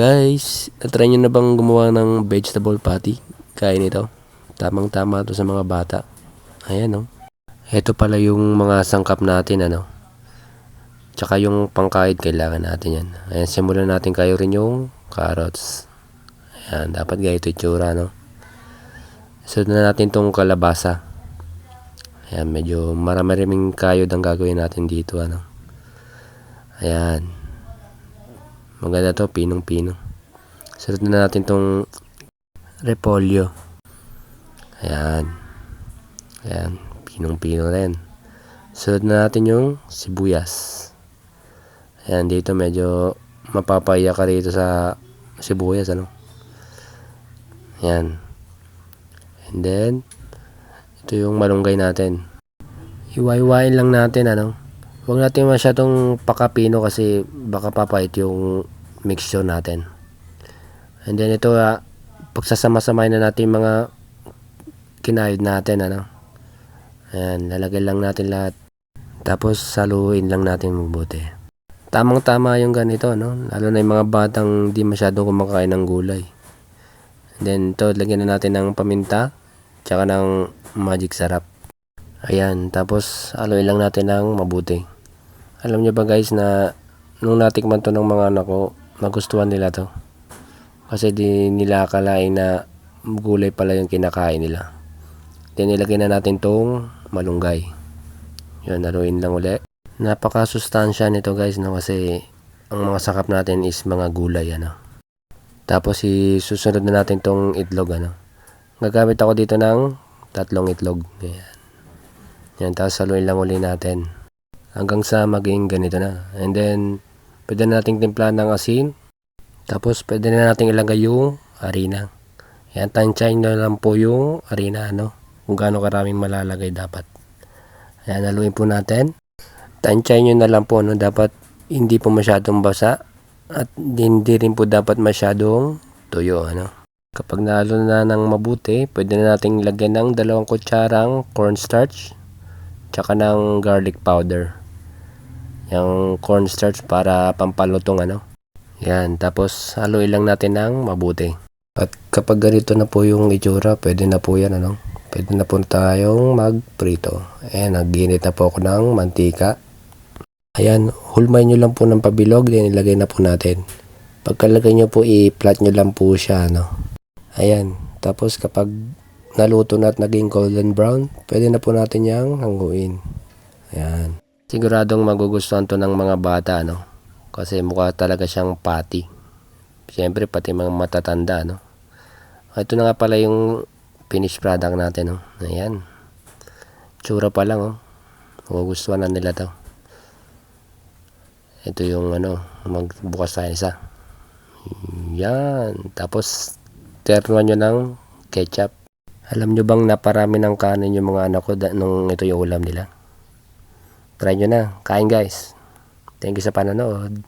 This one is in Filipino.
Guys, natry nyo na bang gumawa ng vegetable patty? Kaya nito. Tamang tama to sa mga bata. Ayan oh. Ito pala yung mga sangkap natin ano. Tsaka yung pangkahit kailangan natin yan. Ayan, simulan natin kayo rin yung carrots. Ayan, dapat ganito itsura no. Sunod na natin tong kalabasa. Ayan, medyo marami-raming kayod ang gagawin natin dito ano. Ayan. Maganda to, pinong-pino. Sunod na natin tong repolyo. Ayan. Ayan, pinong-pino rin. Sunod na natin yung sibuyas. Ayan, dito medyo mapapaya ka rito sa sibuyas, ano. Ayan. And then, ito yung malunggay natin. Iwa-iwain lang natin, ano. Huwag natin masyadong pakapino kasi baka papait yung mixture natin. And then ito, ah, pagsasama-samahin na natin mga kinayod natin, ano. Ayan, lalagay lang natin lahat. Tapos, saluhin lang natin mabuti. Tamang-tama yung ganito, no? Lalo na yung mga batang di masyadong kumakain ng gulay. And then, ito, lagyan na natin ng paminta, tsaka ng magic sarap. Ayan, tapos haluin lang natin ng mabuti. Alam nyo ba guys na nung natikman to ng mga anak ko, nagustuhan nila to. Kasi di nila akalain na gulay pala yung kinakain nila. Then nilagay na natin tong malunggay. Yun, haluin lang uli. Napakasustansya nito guys no kasi ang mga sakap natin is mga gulay ano. Tapos isusunod na natin tong itlog ano. Gagamit ako dito ng tatlong itlog. Ayan. Yan, tapos haluin lang uli natin. Hanggang sa maging ganito na. And then, pwede na nating timplahan ng asin. Tapos, pwede na nating ilagay yung harina. Yan, tansyahin na lang po yung harina, ano. Kung gaano karaming malalagay dapat. Ayan, haluin po natin. Tansyahin nyo na lang po, no. Dapat hindi po masyadong basa. At hindi rin po dapat masyadong tuyo, ano. Kapag nalo na ng mabuti, pwede na nating lagyan ng dalawang kutsarang cornstarch tsaka ng garlic powder. Yung cornstarch para pampalutong ano. Yan, tapos haluin lang natin ng mabuti. At kapag ganito na po yung itsura, pwede na po yan ano. Pwede na po tayong magprito. Ayan, naginit na po ako ng mantika. Ayan, hulmay nyo lang po ng pabilog, then ilagay na po natin. Pagkalagay nyo po, i-flat nyo lang po siya, ano. Ayan, tapos kapag naluto na at naging golden brown, pwede na po natin yang hanguin. Ayan. Siguradong magugustuhan to ng mga bata, no? Kasi mukha talaga siyang patty. Siyempre, pati mga matatanda, no? Ito na nga pala yung finished product natin, no? Ayan. Tsura pa lang, oh. Magugustuhan na nila to. Ito yung, ano, magbukas tayo isa. Yan. Tapos, ternuan nyo ng ketchup. Alam nyo bang naparami ng kanin yung mga anak ko nung ito yung ulam nila? Try nyo na. Kain guys. Thank you sa panonood.